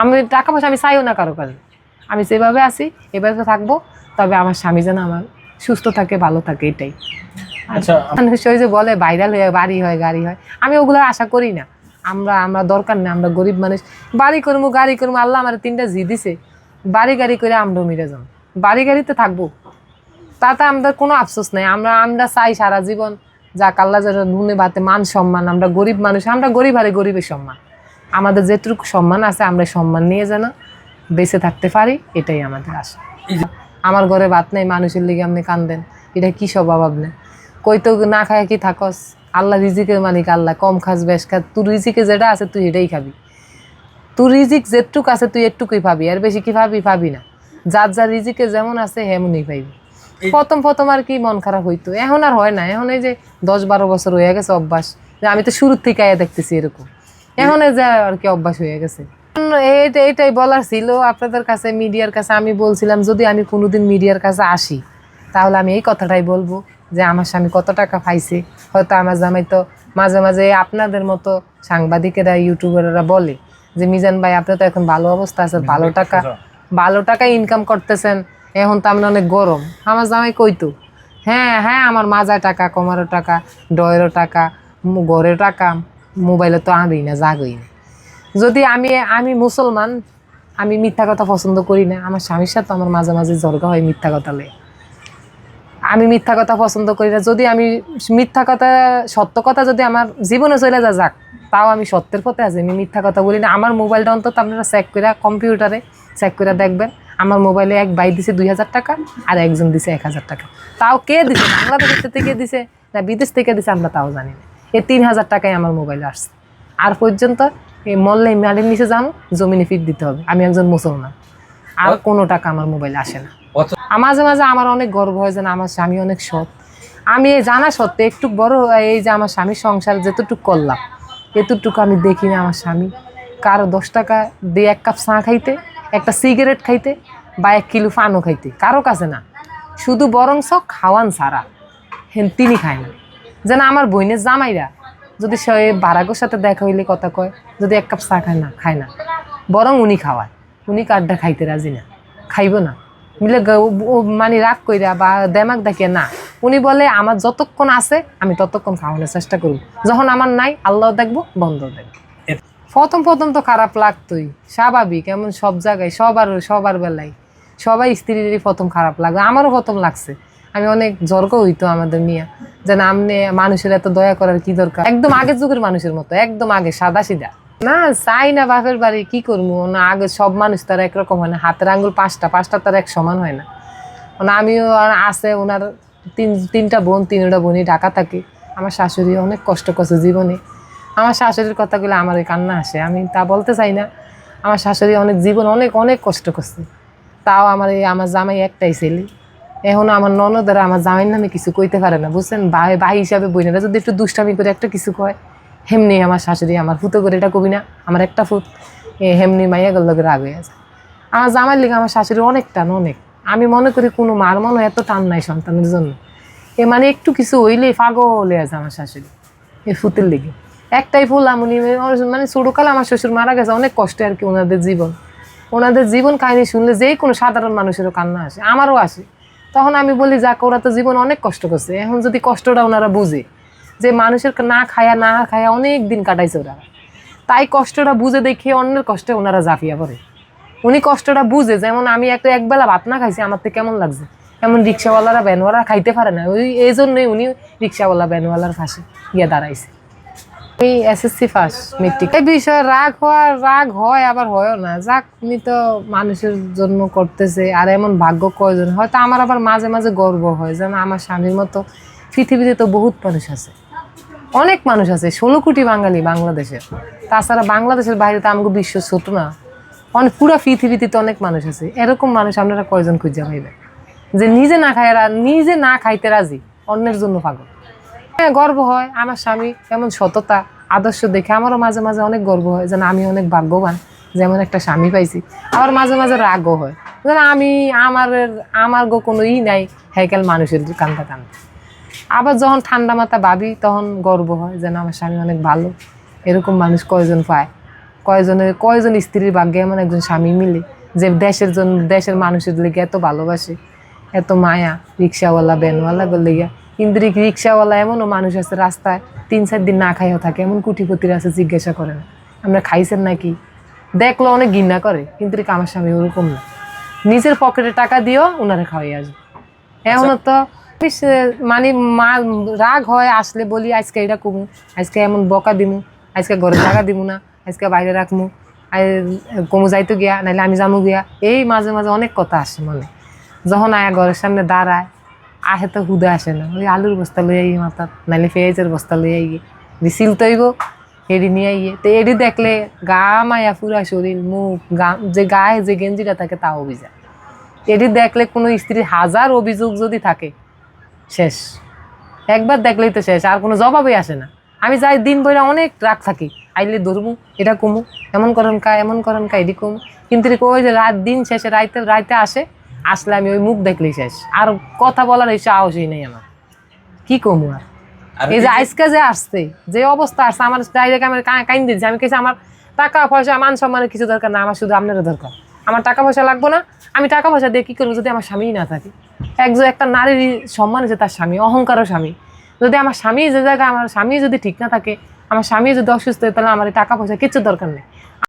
আমি টাকা পয়সা আমি চাইও না কারও কাছে। আমি যেভাবে আছি এভাবে থাকব তবে আমার স্বামী যেন আমার সুস্থ থাকে ভালো থাকে এটাই। আচ্ছা যে বলে ভাইরাল হয়ে বাড়ি হয় গাড়ি হয়। আমি ওগুলো আশা করি না। আমরা আমরা দরকার নেই আমরা গরিব মানুষ। বাড়ি করব গাড়ি করব আল্লাহ আমার তিনটা জি দিছে। বাড়ি গাড়ি করে আমরা মিলে যাম বাড়ি গাড়িতে থাকব। তাতে আমাদের কোনো আফসোস নাই। আমরা আমরা চাই সারা জীবন যাক আল্লাহ যেন নুনে ভাতে মান সম্মান। আমরা গরিব মানুষ আমরা গরিব আরে গরিবের সম্মান। আমাদের যেটুকু সম্মান আছে আমরা সম্মান নিয়ে যেন বেঁচে থাকতে পারি এটাই আমাদের আশা। আমার ঘরে ভাত নেই মানুষের লিগে আপনি কান্দেন এটা কি স্বভাব আপনি? কই তো না খায় কি থাকস? আল্লাহ রিজিকের মালিক আল্লাহ কম খাস বেশ খা তুই রিজিকে যেটা আছে তুই এটাই খাবি। তুই রিজিক যেটুক আছে তুই একটুকুই পাবি। আর বেশি কি পাবি পাবি না। যার যার রিজিকে যেমন আছে হেমনই পাইবি। প্রথম প্রথম আর কি মন খারাপ হইতো। এখন আর হয় না। এখন এই যে দশ বারো বছর হয়ে গেছে অভ্যাস। আমি তো শুরুর থেকে আয়া দেখতেছি এরকম। এখন যে আর কি অভ্যাস হয়ে গেছে। এটাই বলার ছিল। আপনাদের কাছে মিডিয়ার কাছে আমি বলছিলাম যদি আমি কোনোদিন মিডিয়ার কাছে আসি তাহলে আমি এই কথাটাই বলব যে আমার স্বামী কত টাকা পাইছে? হয়তো আমার জামাই তো মাঝে মাঝে আপনাদের মতো সাংবাদিকেরা ইউটিউবাররা বলে যে মিজান ভাই আপনি তো এখন ভালো অবস্থা আছে ভালো টাকা ভালো। টাকা ইনকাম করতেছেন এখন তো আপনি অনেক গরম। আমার জামাই কইতো হ্যাঁ হ্যাঁ আমার মাজায় টাকা কমারও টাকা ডয়েরও টাকা ঘরের টাকা মোবাইলে তো আনই না, জাগই না। যদি আমি আমি মুসলমান, আমি মিথ্যা কথা পছন্দ করি না, আমার স্বামীর সাথে আমার মাঝে মাঝে জর্গা হয় মিথ্যা কথা লয়ে। আমি মিথ্যা কথা পছন্দ করি না, যদি আমি মিথ্যা কথা, সত্য কথা যদি আমার জীবনে চলে যা যাক, তাও আমি সত্যের পথে আছি, আমি মিথ্যা কথা বলি না। আমার মোবাইলটা অন্তত আপনারা চেক করে, কম্পিউটারে চেক করে দেখবেন। আমার মোবাইলে এক বাই দিছে দুই হাজার টাকা, আর একজন দিছে এক হাজার টাকা। তাও কে দিছে? বাংলাদেশ থেকে দিছে না বিদেশ থেকে দিছে, আমরা তাও জানি না। এই তিন হাজার টাকায় আমার মোবাইল আসছে। আর পর্যন্ত এই মল্লে মালের নিচে যাব জমিনে ফিট দিতে হবে। আমি একজন মুসলমান। আর কোনো টাকা আমার মোবাইলে আসে না। মাঝে মাঝে আমার অনেক গর্ব হয় যে আমার স্বামী অনেক সৎ। আমি এই জানা সত্ত্বে একটু বড় এই যে আমার স্বামীর সংসার যেতটুকু করলাম এতটুকু আমি দেখি না আমার স্বামী। কারও দশ টাকা দিয়ে এক কাপ চা খাইতে একটা সিগারেট খাইতে বা এক কিলো পানও খাইতে কারও কাছে না। শুধু বরংস খাওয়ান ছাড়া। হেন তিনি খায় না। যেন আমার বইনের জামাইরা যদি সে বারাগোর সাথে দেখা হইলে কথা কয় যদি এক কাপ চা খায় না খায় না। বরং উনি খাওয়ায়। উনি কাঠটা খাইতে রাজি না। খাইব না। মিলে মানে রাগ কইরা বা দেমাক দেখিয়ে না। উনি বলে আমার যতক্ষণ আছে আমি ততক্ষণ খাওয়ানোর চেষ্টা করব। যখন আমার নাই আল্লাহ দেখব বন্ধ দেখব। প্রথম প্রথম তো খারাপ লাগতোই। স্বাভাবিক এমন সব জায়গায় সবার সবার বেলায় সবাই স্ত্রীরই প্রথম খারাপ লাগবে। আমারও প্রথম লাগছে। আমি অনেক জর্গ হইতো আমাদের নিয়ে। যেন আমনে মানুষের এত দয়া করার কি দরকার? একদম আগের যুগের মানুষের মতো, একদম আগে সাদা সিধা। না, চাই না বাপের বাড়ি, কি করব? না, আগে সব মানুষ তার একরকম হয় না, হাতের আঙ্গুল পাঁচটা পাঁচটা তার এক সমান হয় না। মানে আমিও আছে, ওনার তিন, তিনটা বোন, তিনটা বোনই ঢাকা থাকে। আমার শাশুড়ি অনেক কষ্ট করছে জীবনে। আমার শাশুড়ির কথাগুলো আমার কান্না আসে, আমি তা বলতে চাই না। আমার শাশুড়ি অনেক জীবন অনেক অনেক কষ্ট করছে। তাও আমার এই, আমার জামাই একটাই ছেলে। এখন আমার ননদরা আমার জামাইয়ের নামে কিছু কইতে পারে না, বুঝছেন? ভাই ভাই হিসাবে বোনেরা যদি একটু দুষ্টামি করে একটা কিছু কয়, হেমনি আমার শাশুড়ি আমার ফুতো করে এটা কবি না, আমার একটা ফুট হেমনি মাইয়া গেল রাগ হয়ে আছে আমার জামাইয়ের লিগে আমার শাশুড়ি অনেক টান, অনেক। আমি মনে করি কোনো মার মনে এত টান নাই সন্তানের জন্য। এ মানে একটু কিছু হইলে হয়ে আছে আমার শাশুড়ি এই ফুতের লিগে। একটাই ফুল আমনি মানে ছোটকালে আমার শ্বশুর মারা গেছে, অনেক কষ্টে আর কি ওনাদের জীবন। ওনাদের জীবন কাহিনী শুনলে যেই কোনো সাধারণ মানুষেরও কান্না আসে, আমারও আসে। তখন আমি বলি, যাক, ওরা তো জীবন অনেক কষ্ট করছে। এখন যদি কষ্টটা ওনারা বুঝে, যে মানুষের না খায়া না খায়া অনেক দিন কাটাইছে ওরা। তাই কষ্টটা বুঝে দেখে অন্যের কষ্টে ওনারা জাফিয়া পড়ে। উনি কষ্টটা বুঝে, যেমন আমি একটা একবেলা ভাত না খাইছি, আমার তো কেমন লাগছে? এমন রিক্সাওয়ালারা ভ্যানওয়ালা খাইতে পারে না। ওই এই জন্যই উনি রিক্সাওয়ালা, ভ্যানওয়ালার পাশে গিয়ে দাঁড়াইছে। এই এসএসসি মেট্রিক এই বিষয়ে রাগ রাগ হয়, আবার না। যাক তো মানুষের করতেছে, আর এমন ভাগ্য কয়জন? হয়তো আমার আবার মাঝে মাঝে গর্ব হয়, যেন আমার স্বামীর মতো পৃথিবীতে তো বহুত মানুষ আছে। অনেক মানুষ আছে, ষোলো কোটি বাঙালি বাংলাদেশের তাছাড়া বাংলাদেশের বাইরে তো আমাকে বিশ্ব ছোট না। অনেক পুরো পৃথিবীতে তো অনেক মানুষ আছে। এরকম মানুষ আপনারা কয়জন খুঁজে পাইবেন? যে নিজে না রা- নিজে না খাইতে রাজি, অন্যের জন্য পাগল। হ্যাঁ গর্ব হয়। আমার স্বামী এমন সততা, আদর্শ দেখে আমারও মাঝে মাঝে অনেক গর্ব হয় যেন আমি অনেক ভাগ্যবান, যেমন একটা স্বামী পাইছি। আবার মাঝে মাঝে রাগও হয় যেন আমি আমার আমার গো কোনো ই নাই, হেকেল মানুষের কান্দা কান্দা। আবার যখন ঠান্ডা মাথা ভাবি, তখন গর্ব হয় যেন আমার স্বামী অনেক ভালো। এরকম মানুষ কয়জন পায়? কয়জনের, কয়জন স্ত্রীর ভাগ্যে এমন একজন স্বামী মিলে, যে দেশের জন্য দেশের মানুষের লেগে এত ভালোবাসে, এত মায়া, রিক্সাওয়ালা ভ্যানওয়ালা লেগে কিন্তু রিক্সাওয়ালা এমনও মানুষ আছে রাস্তায় তিন, চার দিন না খাইও থাকে, এমন কুটিপতির আছে, জিজ্ঞাসা করে না। আমরা খাইছেন নাকি? দেখল অনেক ঘৃণা করে, কিন্তু আমার স্বামী ওরকম না। নিজের পকেটে টাকা দিও ওনারে খাওয়াই আসবে। এখনও তো মানে মা, রাগ হয়, আসলে বলি, আজকে এটা কমু আজকে এমন বকা দিমু, আজকে ঘরে টাকা দিমু না, আজকে বাইরে রাখমু কমু যাইতো গিয়া নাহলে আমি যামু গিয়া। এই মাঝে মাঝে অনেক কথা আসে মনে। যখন আয়া ঘরের সামনে দাঁড়ায় আহে তো হুদে আসে না। ওই আলুর বস্তা লই আই মাথার নাহলে পেঁয়াজের বস্তা লই আই রিসিল তৈব এডি নিয়ে আইয়ে। তো এডি দেখলে গা মায়া পুরা শরীর, মুখ, গা, যে গায়ে যে গেঞ্জিটা থাকে তা অভিযান এটি দেখলে কোনো স্ত্রীর হাজার অভিযোগ যদি থাকে, শেষ। একবার দেখলেই তো শেষ, আর কোনো জবাবই আসে না। আমি যাই দিন বইরা অনেক রাগ থাকি, আইলে ধরবো এটা কমু, এমন করেন কা, এমন করেন কা এটি কমু। কিন্তু ওই যে রাত দিন শেষে, রাইতে রাইতে আসে আসলে আমি ওই মুখ দেখলেই শেষ। আর কথা বলার এই সাহসই নেই আমার। কি কমু আর? এই যে আজকে যে আসছে যে অবস্থা আসছে আমার ডাইরেক্ট আমার কাইন দিচ্ছে আমি কেছি আমার টাকা পয়সা মান সম্মানের কিছু দরকার না আমার শুধু আপনারও দরকার। আমার টাকা পয়সা লাগবো না আমি টাকা পয়সা দিয়ে কী করব যদি আমার স্বামীই না থাকে? একজন একটা নারীর সম্মান আছে তার স্বামী অহংকারও স্বামী। যদি আমার স্বামী যে জায়গায় আমার স্বামী যদি ঠিক না থাকে আমার স্বামী যদি অসুস্থ হয় তাহলে আমার এই টাকা পয়সা কিচ্ছু দরকার নেই।